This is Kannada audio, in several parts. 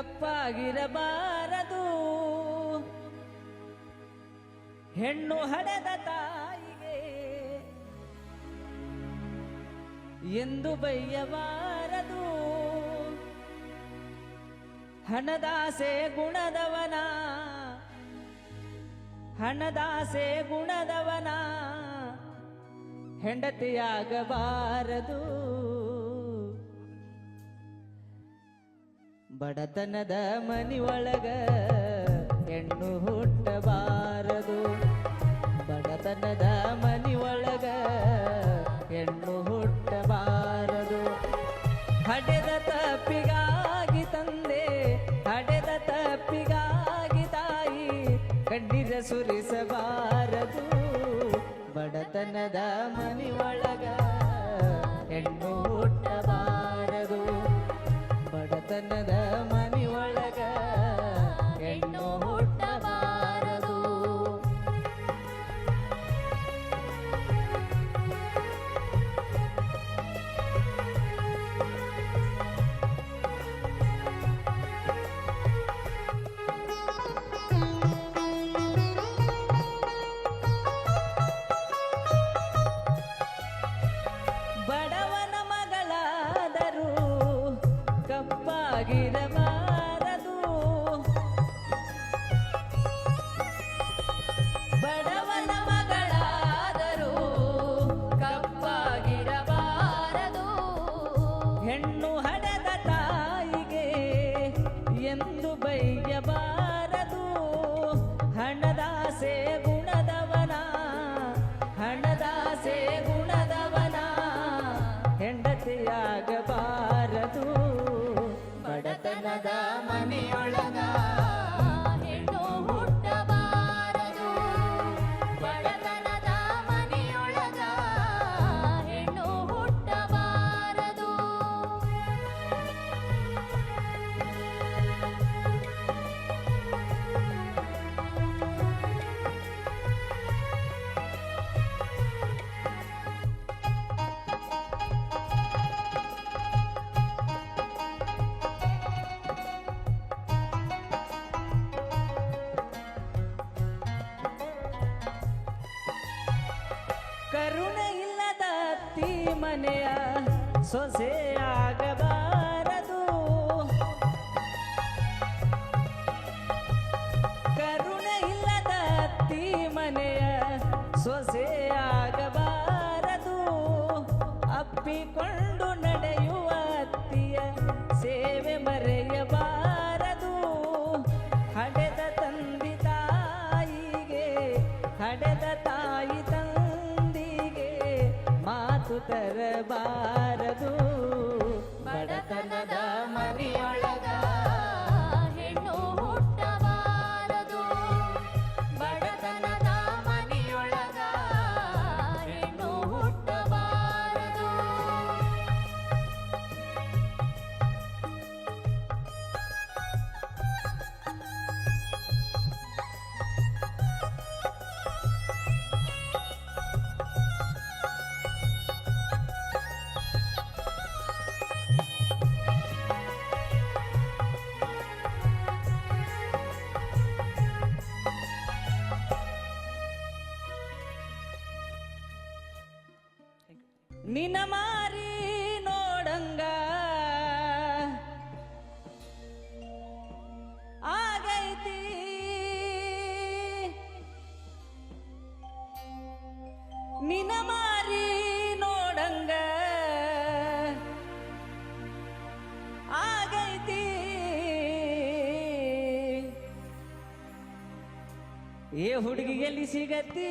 ಕಪ್ಪಾಗಿರಬಾರದು ಹೆಣ್ಣು ಹಡೆದ ತಾಯಿಗೆ ಎಂದು ಬೈಯಬಾರದು. ಹಣದಾಸೆ ಗುಣದವನ ಹಣದಾಸೆ ಗುಣದವನ ಹೆಂಡತಿಯಾಗಬಾರದು. ಬಡತನದ ಮನಿಯೊಳಗ ಹೆಣ್ಣು ಹುಟ್ಟಬಾರದು ಬಡತನದ ಮನಿಯೊಳಗ ಹೆಣ್ಣು ಹುಟ್ಟಬಾರದು ಹಡೆದ ತಪ್ಪಿಗಾಗಿ ತಂದೆ, ಹಡೆದ ತಪ್ಪಿಗಾಗಿ ತಾಯಿ, ಕಣ್ಣೀರ ಸುರಿಸಬಾರದು. ಬಡತನದ ಮನಿಯೊಳಗ ಹೆಣ್ಣು ಹಡೆದ ਬਨਿਆ ਸੋ ਸੇ ਆਗ ನಿನ ಮಾರಿ ನೋಡಂಗ. ಆಗೈತಿ. ನಿನ ಮಾರಿ ನೋಡಂಗ. ಆಗೈತಿ. ಏ ಹುಡುಗಿ ಎಲ್ಲಿ ಸಿಗತ್ತಿ?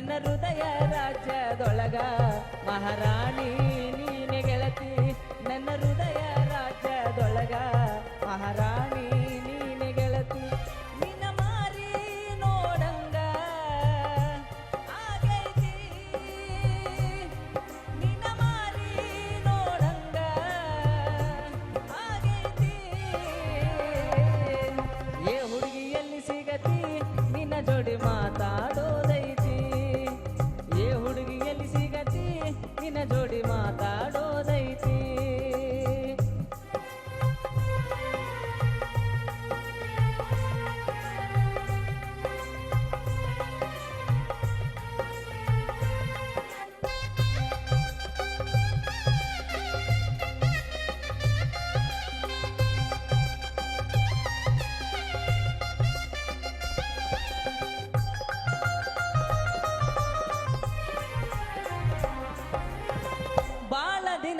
ನನ್ನ ಹೃದಯ ರಾಜ್ಯದೊಳಗ ಮಹಾರಾಣಿ ನೀನೆ ಗೆಳತಿ.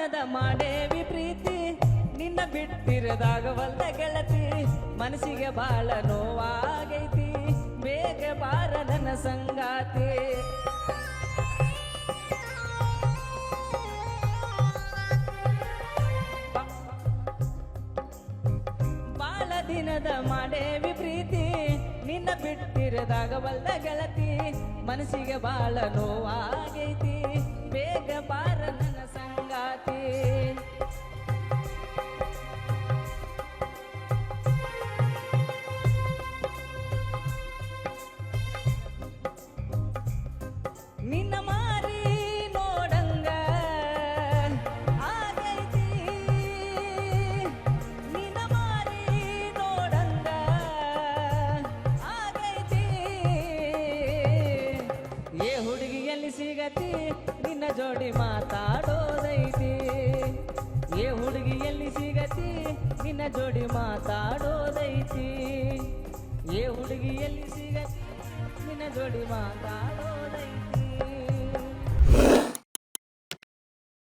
ದಿನದ ಮಾಡೇವಿ ಪ್ರೀತಿ ನಿನ್ನ ಬಿಟ್ಟಿರದಾಗವಲ್ದ ಗೆಳತಿ. ಮನಸ್ಸಿಗೆ ಬಾಳ ನೋವಾಗೈತಿ. ಬೇಗ ಬಾರ ನನ್ನ ಸಂಗಾತಿ. ಬಾಳ ದಿನದ ಮಾಡೇವಿ ಪ್ರೀತಿ ನಿನ್ನ ಬಿಟ್ಟಿರದಾಗವಲ್ದ ಗೆಳತಿ. ಮನಸ್ಸಿಗೆ ಬಾಳ ನೋವಾಗೈತಿ. ಜೋಡಿ ಮಾತಾಡೋದೈತಿ. ಏ ಹುಡುಗಿಯಲ್ಲಿ ಸಿಗ ನಿನ್ನ ಜೋಡಿ ಮಾತಾಡೋದೈತಿ.